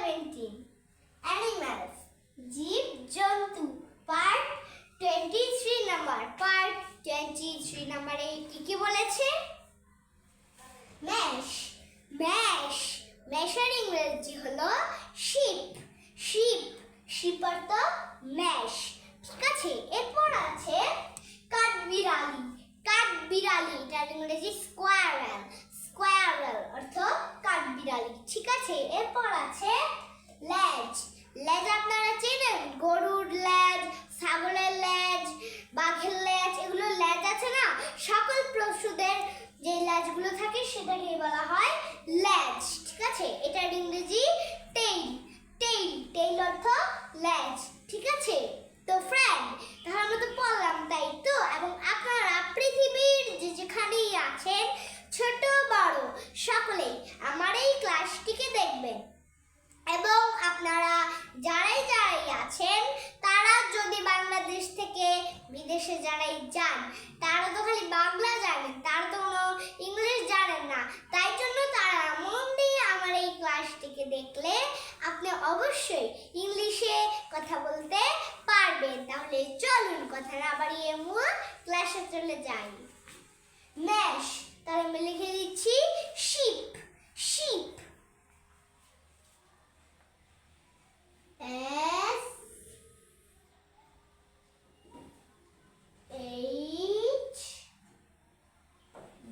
Seventeen animals জীব জন্তু part twenty three number part twenty three কি বলেছে? ম্যাশ ম্যাশ ম্যাশের ইংরেজি হলো শিপ শিপ শিপ অর্থ ম্যাশ ঠিক আছে? এরপর আছে কাঠ বিড়ালি কাঠ বিড়ালি এটার ইংরেজি অর্থ বিড়ালি ঠিক আছে, এরপর আছে লেজ। লেজ আপনারা চেনেন? গরুর লেজ, ছাগলের লেজ, বাঘের লেজ, এগুলো লেজ আছে না? সকল পশুদের যে লেজগুলো থাকে সেটাকে বলা হয় লেজ। ঠিক আছে, এটার ইংরেজি টেইল টেইল টেইল অর্থ লেজ ঠিক আছে তো ফ্রেন্ড তাহলে আমরা তো পড়লাম তাই তো এবং আপনারা পৃথিবীর যে যেখানেই আছেন ছোট বড় সকলেই আমার এই ক্লাসটিকে দেখবেন এবং আপনারা যারাই যারাই আছেন তারা যদি বাংলাদেশ থেকে বিদেশে যারাই যান, তারা তো খালি বাংলা জানেন তারা তো কোনো ইংলিশ জানেন না। তাই জন্য তারা মন দিয়ে আমার এই ক্লাসটিকে দেখলে আপনি অবশ্যই ইংলিশে কথা বলতে পারবেন। তাহলে চলুন কথা না বাড়িয়ে মূল ক্লাসে চলে যাই। ম্যাশ, তাহলে আমি লিখে দিচ্ছি sheep sheep S H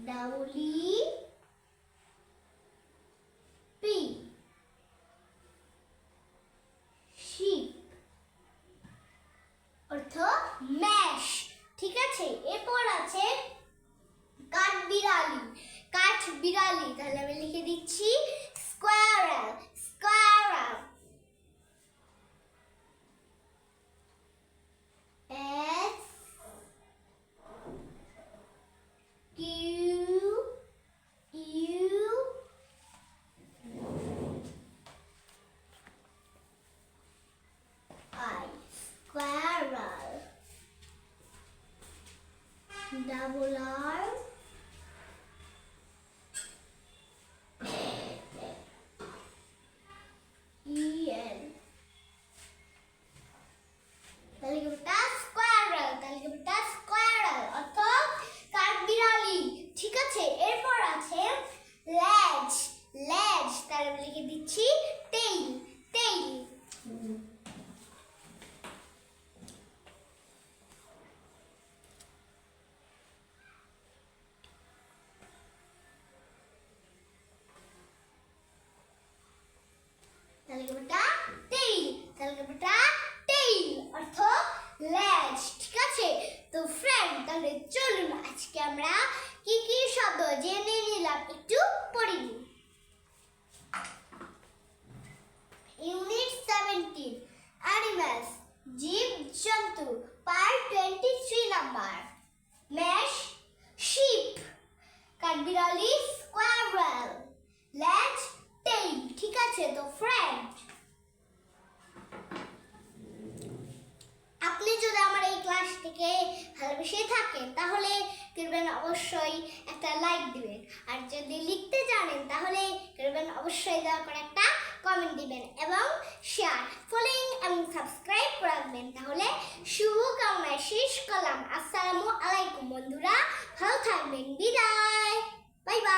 double E P sheep অর্থ ম্যাশ ঠিক আছে। এরপর আছে কাঠ বিড়ালি কাঠ বিড়ালি তাহলে আমি লিখে দিচ্ছি squirrel double R. E N. Very good. তাহলে চলুন আজকে আমরা কি কি শব্দ জেনে নিলাম একটু পড়ে নিই ইউনিট সেভেন্টিন অ্যানিমালস জীব জন্তু পার্ট টোয়েন্টি থ্রি নাম্বার ম্যাশ শিপ কাঠবিড়ালি স্কোয়ারেল লেজ টেইল ঠিক আছে তো ফ্রেন্ড আপনি যদি আমার এই ক্লাসটিকে ভালোবেসে থাকেন, তাহলে করবেন অবশ্যই একটা লাইক দিবেন। আর যদি লিখতে জানেন, তাহলে করবেন অবশ্যই দয়া করে একটা কমেন্ট দিবেন এবং শেয়ার ফলোইং এবং সাবস্ক্রাইব রাখবেন। তাহলে শুভ কামনায় শেষ করলাম। আসসালামু আলাইকুম বন্ধুরা, ভালো থাকবেন। বিদায়। Bye bye